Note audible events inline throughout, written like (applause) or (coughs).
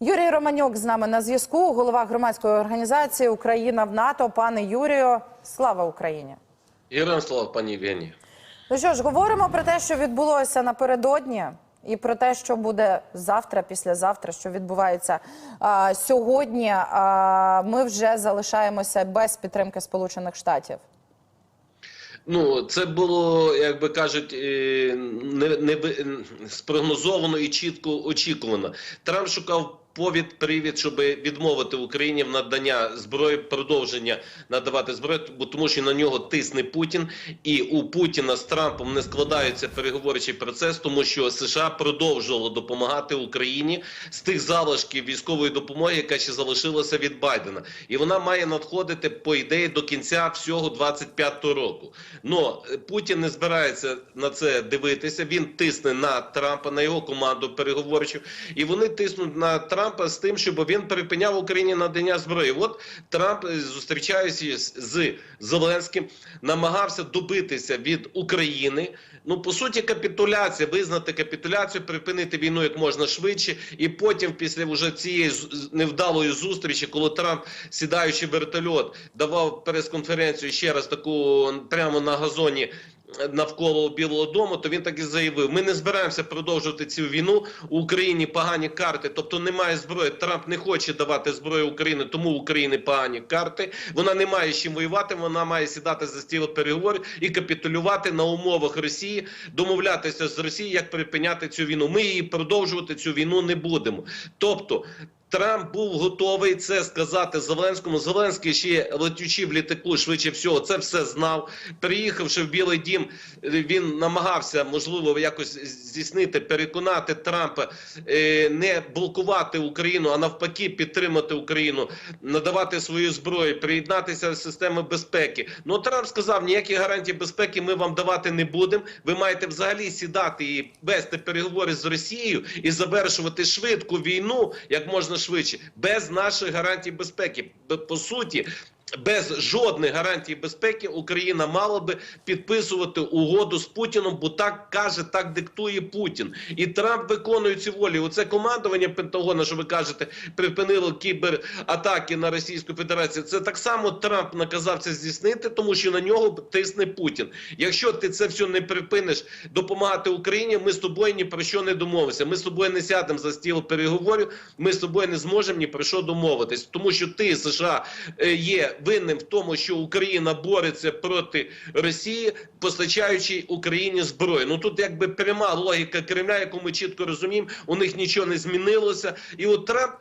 Юрій Романюк з нами на зв'язку, голова громадської організації Україна в НАТО. Пане Юрію, слава Україні! Героям слава, пані Євгенії. Ну що ж, говоримо про те, що відбулося напередодні, і про те, що буде завтра, післязавтра, що відбувається а, сьогодні. А, ми вже залишаємося без підтримки Сполучених Штатів. Ну, це було, як би кажуть, е, не, не спрогнозовано і чітко очікувано. Трамп шукав повід, привід, щоб відмовити Україні в надання зброї, продовження надавати зброю, бо тому що на нього тисне Путін, і у Путіна з Трампом не складається переговорчий процес, тому що США продовжувало допомагати Україні з тих залишків військової допомоги, яка ще залишилася від Байдена, і вона має надходити по ідеї до кінця всього 25-го року. Но е, Путін не збирається на це дивитися. Він тисне на Трампа, на його команду переговорчу, і вони тиснуть на Трампа з тим, щоб він припиняв Україні надання зброї. От Трамп, е, зустрічаючись з Зеленським, намагався добитися від України. Ну, по суті, капітуляція, визнати капітуляцію, припинити війну як можна швидше, і потім, після вже цієї невдалої зустрічі, коли Трамп, сідаючи в вертольот, давав прес-конференцію ще раз таку прямо на газоні. Навколо Білого Дому, то він так і заявив: ми не збираємося продовжувати цю війну. У Україні погані карти, тобто немає зброї. Трамп не хоче давати зброю Україні, тому України погані карти. Вона не має з чим воювати. Вона має сідати за стіл переговорів і капітулювати на умовах Росії, домовлятися з Росією, як припиняти цю війну. Ми її продовжувати цю війну не будемо. Тобто. Трамп був готовий це сказати Зеленському. Зеленський ще летючи в літаку, швидше всього, це все знав. Приїхавши в Білий Дім, він намагався можливо якось здійснити, переконати Трампа е, не блокувати Україну, а навпаки, підтримати Україну, надавати свою зброю, приєднатися до системи безпеки. Ну Трамп сказав: ніяких гарантій безпеки ми вам давати не будемо. Ви маєте взагалі сідати і вести переговори з Росією і завершувати швидку війну як можна швидше, без наших гарантій безпеки. По суті. Без жодних гарантій безпеки Україна мала би підписувати угоду з Путіном, бо так каже, так диктує Путін. І Трамп виконує ці волі. Оце командування Пентагона, що ви кажете, припинило кібератаки на Російську Федерацію. Це так само Трамп наказав це здійснити, тому що на нього тисне Путін. Якщо ти це все не припиниш допомагати Україні, ми з тобою ні про що не домовимося. Ми з тобою не сядемо за стіл переговорів. Ми з тобою не зможемо ні про що домовитись, тому що ти США е, винним в тому, що Україна бореться проти Росії, постачаючи Україні зброю. Ну тут якби пряма логіка Кремля, яку ми чітко розуміємо, у них нічого не змінилося. І от Трамп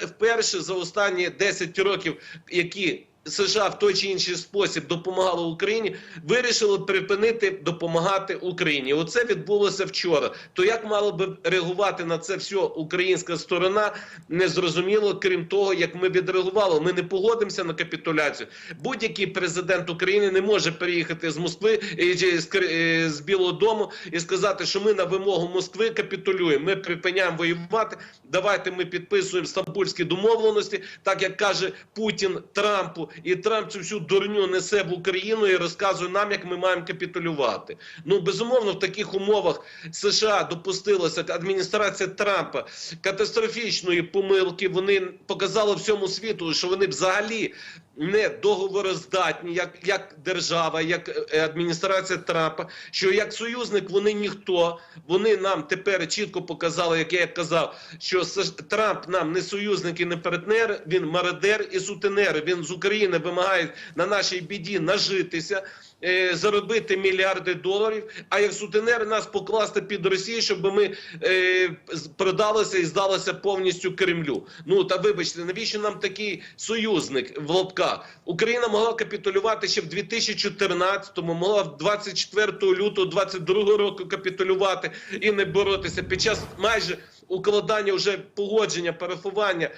вперше за останні 10 років, які США в той чи інший спосіб допомагали Україні, вирішили припинити допомагати Україні. Оце відбулося вчора. То як мала би реагувати на це все українська сторона, не зрозуміло, крім того, як ми відреагували. Ми не погодимося на капітуляцію. Будь-який президент України не може переїхати з Москви е, чи з, е, з Білого Дому і сказати, що ми на вимогу Москви капітулюємо. Ми припиняємо воювати. Давайте ми підписуємо стамбульські домовленості, так як каже Путін Трампу, і Трамп цю всю дурню несе в Україну і розказує нам, як ми маємо капітулювати. Ну безумовно, в таких умовах США допустилася адміністрація Трампа катастрофічної помилки. Вони показали всьому світу, що вони взагалі не договороздатні, як, як держава, як е, адміністрація Трампа, що як союзник вони ніхто. Вони нам тепер чітко показали, як я казав, що Трамп нам не союзник і не партнер, він мародер і сутенер. Він з України вимагає на нашій біді нажитися. Е, Заробити мільярди доларів, а як сутенер нас покласти під Росію, щоб ми е, продалися і здалися повністю Кремлю. Ну та вибачте, навіщо нам такий союзник в лапках? Україна могла капітулювати ще в 2014-му, могла в 24 лютого 22 року капітулювати і не боротися під час майже укладання вже погодження, парафування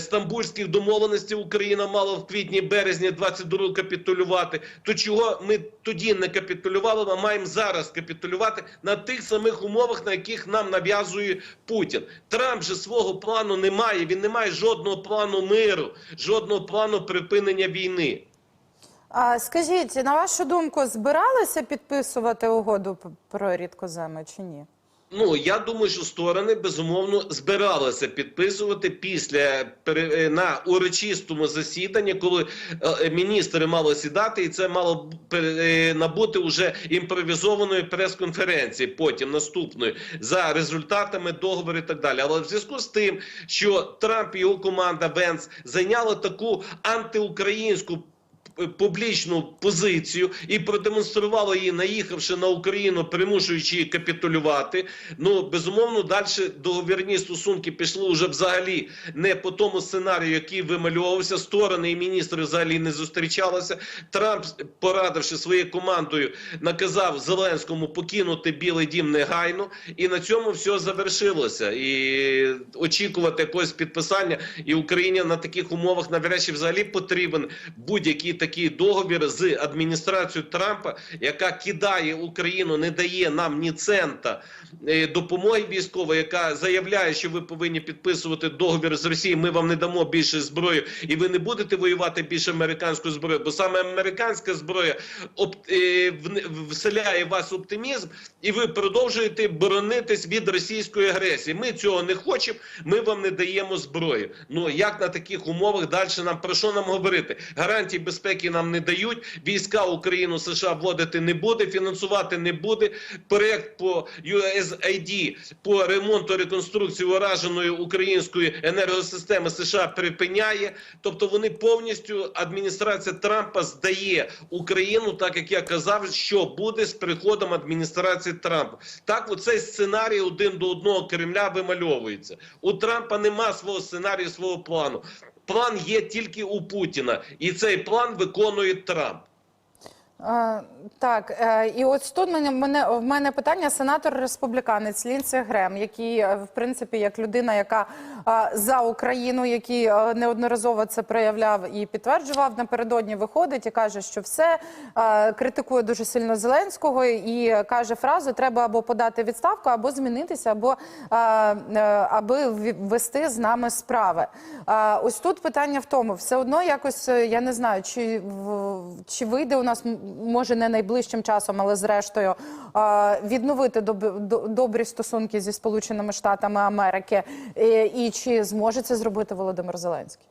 стамбульських домовленостей Україна мала в квітні березні 22 капітулювати. То чого ми тоді не капітулювали, а маємо зараз капітулювати на тих самих умовах, на яких нам нав'язує Путін. Трамп же свого плану не має. Він не має жодного плану миру, жодного плану припинення війни. А скажіть, на вашу думку, збиралися підписувати угоду про рідкоземи чи ні? Ну я думаю, що сторони безумовно збиралися підписувати після е, на урочистому засіданні, коли е, міністри мали сідати, і це мало е, набути уже імпровізованої прес-конференції, потім наступної за результатами договору і так далі. Але в зв'язку з тим, що Трамп і його команда Венс зайняли таку антиукраїнську публічну позицію і продемонстрували її, наїхавши на Україну, примушуючи її капітулювати. Ну безумовно, далі договірні стосунки пішли вже взагалі не по тому сценарію, який вимальовувався. Сторони і міністри взагалі не зустрічалися. Трамп, порадивши своєю командою, наказав Зеленському покинути Білий Дім негайно, і на цьому все завершилося. І очікувати якогось підписання і Україні на таких умовах навряд чи взагалі потрібен будь-який такий договір з адміністрацією Трампа, яка кидає Україну, не дає нам ні цента е, допомоги військової, яка заявляє, що ви повинні підписувати договір з Росією. Ми вам не дамо більше зброї, і ви не будете воювати більше американською зброєю, бо саме американська зброя оп- е, вселяє вас оптимізм, і ви продовжуєте боронитись від російської агресії. Ми цього не хочемо. Ми вам не даємо зброю. Ну як на таких умовах далі нам про що нам говорити? Гарантій безпеки нам не дають. Війська Україну США вводити не буде, фінансувати не буде. Проект по USAID по ремонту реконструкції ураженої української енергосистеми США припиняє. Тобто вони повністю адміністрація Трампа здає Україну, так як я казав, що буде з приходом адміністрації Трампа. Так, оцей сценарій один до одного Кремля вимальовується. У Трампа нема свого сценарію, свого плану. План є тільки у Путіна, і цей план виконує Трамп. Так, е, і ось тут мене, в мене питання. Сенатор республіканець Лінсі Грем, який е, в принципі як людина, яка е, за Україну, який неодноразово це проявляв і підтверджував напередодні, виходить і каже, що все критикує дуже сильно Зеленського і каже фразу: треба або подати відставку, або змінитися, або аби вести з нами справи. Ось тут питання в тому, все одно якось я не знаю, чи чи вийде у нас може не найближчим часом, але зрештою е, відновити до- добрі стосунки зі Сполученими Штатами Америки, Е, і чи зможе це зробити Володимир Зеленський?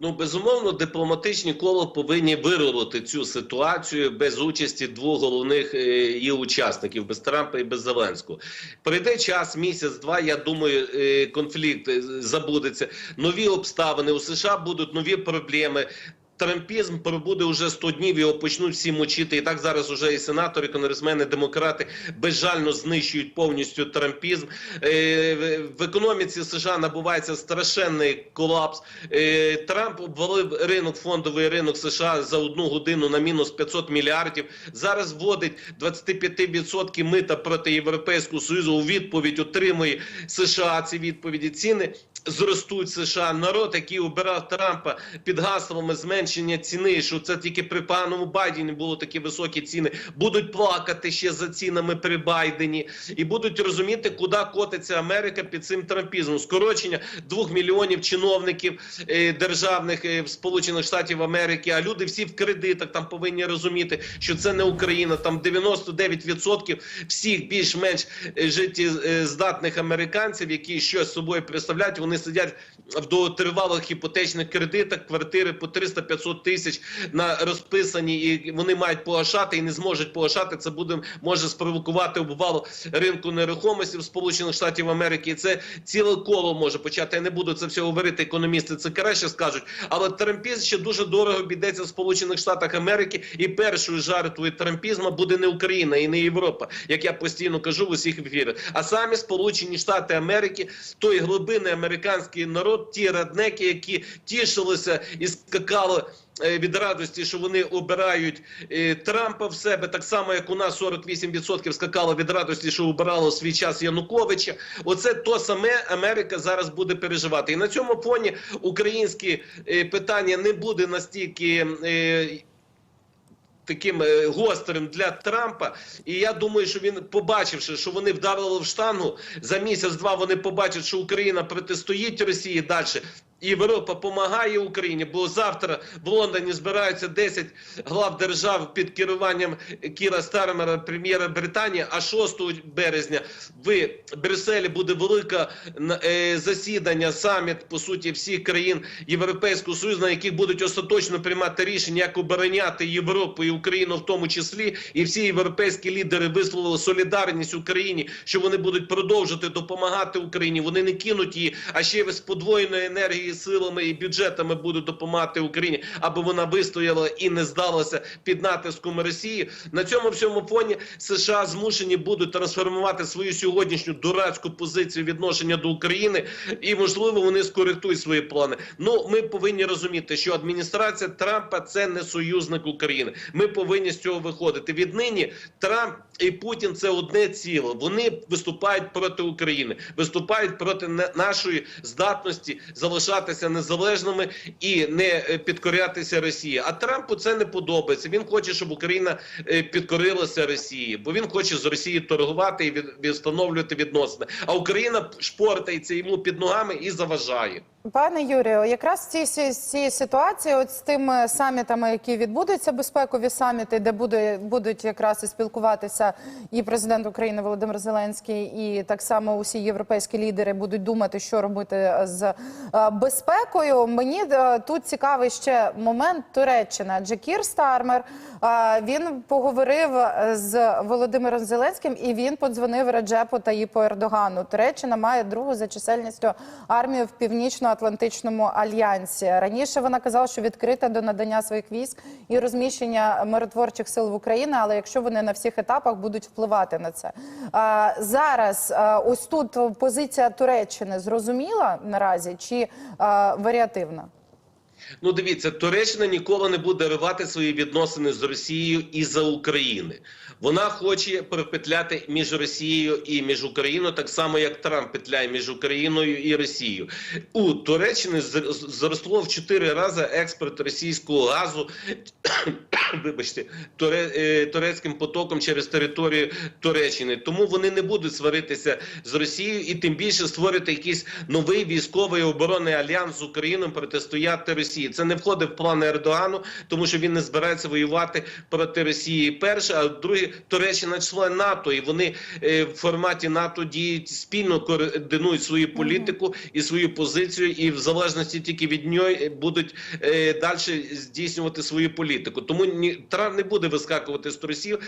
Ну, безумовно, дипломатичні коло повинні вирулити цю ситуацію без участі двох головних е, її учасників без Трампа і без Зеленського. Прийде час, місяць-два. Я думаю, е, конфлікт е, забудеться. Нові обставини у США будуть нові проблеми. Трампізм пробуде уже 100 днів, його почнуть всі мочити. І так зараз уже і сенатори, і конгресмени, демократи безжально знищують повністю трампізм. Е, в- економіці США набувається страшенний колапс. Е, Трамп обвалив ринок, фондовий ринок США за одну годину на мінус 500 мільярдів. Зараз вводить 25% мита проти Європейського Союзу. У відповідь отримує США ці відповіді. Ціни зростуть США. Народ, який обирав Трампа під гаслами зменшення ціни, що це тільки при пану Байдені було такі високі ціни, будуть плакати ще за цінами при Байдені і будуть розуміти, куди котиться Америка під цим трампізмом. Скорочення двох мільйонів чиновників е, державних е, в Сполучених Штатів Америки. А люди всі в кредитах там повинні розуміти, що це не Україна. Там 99% всіх більш-менш е, життєздатних американців, які щось собою представляють, вони сидять в довготривалих іпотечних кредитах, квартири по 300-500 тисяч на розписані, і вони мають погашати і не зможуть погашати. Це буде може спровокувати обвал ринку нерухомості в Сполучених Штатів Америки. І це ціле коло може почати. Я не буду це все говорити. Економісти це краще скажуть. Але трампізм ще дуже дорого обійдеться в Сполучених Штатах Америки. І першою жертвою трампізму буде не Україна і не Європа, як я постійно кажу в усіх ефірах, а самі Сполучені Штати Америки, той глибинний американський народ, ті раднеки, які тішилися і скакали. Е, Від радості, що вони обирають е, Трампа в себе, так само як у нас 48% скакало від радості, що обирало свій час Януковича. Оце то саме Америка зараз буде переживати. І на цьому фоні українське е, питання не буде настільки. Таким гострим для Трампа, і я думаю, що він, побачивши, що вони вдарили в штангу за місяць-два, вони побачать, що Україна протистоїть Росії далі. Європа допомагає Україні, бо завтра в Лондоні збираються 10 глав держав під керуванням Кіра Стармера, прем'єра Британії. А 6 березня в Брюсселі буде велике е, засідання, саміт по суті всіх країн Європейського Союзу, на яких будуть остаточно приймати рішення, як обороняти Європу і Україну в тому числі. І всі європейські лідери висловили солідарність Україні, що вони будуть продовжувати допомагати Україні. Вони не кинуть її, а ще з подвоєною силами і бюджетами будуть допомагати Україні, аби вона вистояла і не здалася під натиском Росії. На цьому всьому фоні США змушені будуть трансформувати свою сьогоднішню дурацьку позицію відношення до України, і можливо вони скоректують свої плани. Ну ми повинні розуміти, що адміністрація Трампа це не союзник України. Ми повинні з цього виходити. Віднині Трамп і Путін це одне ціло. Вони виступають проти України, виступають проти нашої здатності залишатися незалежними і не е, підкорятися Росії. А Трампу це не подобається. Він хоче, щоб Україна е, підкорилася Росії, бо він хоче з Росії торгувати і від, відстановлювати відносини. А Україна шпортається йому під ногами і заважає. Пане Юрію, якраз цій, цій ситуації, от з тими самітами, які відбудуться, безпекові саміти, де буде, будуть якраз і спілкуватися і президент України Володимир Зеленський, і так само усі європейські лідери будуть думати, що робити з е, безпекою. Мені е, тут цікавий ще момент Туреччина. Адже Стармер е, він поговорив е, з Володимиром Зеленським і він подзвонив Реджепу Таїпу Ердогану. Туреччина має другу за чисельністю армію в північно-атлантичному альянсі. Раніше вона казала, що відкрита до надання своїх військ і розміщення миротворчих сил в Україні, але якщо вони на всіх етапах будуть впливати на це зараз, ось тут позиція Туреччини зрозуміла наразі чи варіативна? Ну, дивіться, Туреччина ніколи не буде ривати свої відносини з Росією і за України. Вона хоче перепетляти між Росією і між Україною, так само як Трамп петляє між Україною і Росією. У Туреччини зр- зросло в чотири рази експорт російського газу. (coughs) Вибачте, е, турецьким потоком через територію Туреччини. Тому вони не будуть сваритися з Росією і тим більше створити якийсь новий військовий оборонний альянс з Україною протистояти Росії. Це не входить в плани Ердогану, тому що він не збирається воювати проти Росії. Перше, а друге, Туреччина член НАТО, і вони е, в форматі НАТО діють спільно координують свою політику і свою позицію, і в залежності тільки від нього будуть е, далі здійснювати свою політику. Тому ні Трамп не буде вискакувати з трусів,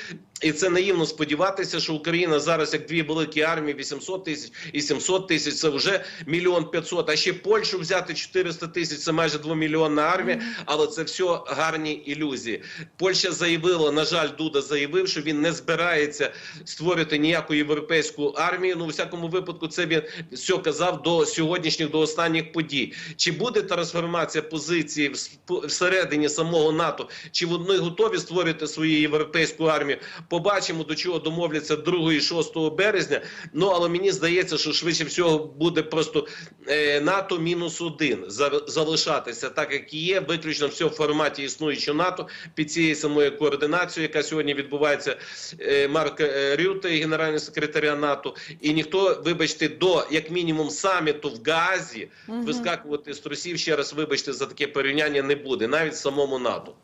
і це наївно сподіватися, що Україна зараз, як дві великі армії, 800 тисяч і 700 тисяч, це вже мільйон 500, А ще Польщу взяти 400 тисяч, це майже двомільйонна армія. Але це все гарні ілюзії. Польща заявила, на жаль, Дуда заявив, що він не збирається створити ніяку європейську армію. Ну, у всякому випадку, це він все казав до сьогоднішніх, до останніх подій. Чи буде трансформація позиції всередині самого НАТО? Чи вони готові створити свою європейську армію? Побачимо, до чого домовляться 2 і 6 березня. Ну але мені здається, що швидше всього буде просто е, НАТО мінус один за- залишатися, так як є, виключно все в форматі існуючого НАТО під цією самою координацією, яка сьогодні відбувається е, Марк е, Рюте, генеральний секретаря НАТО, і ніхто, вибачте, до як мінімум саміту в Газі вискакувати з трусів ще раз, вибачте, за таке порівняння не буде, навіть в самому НАТО.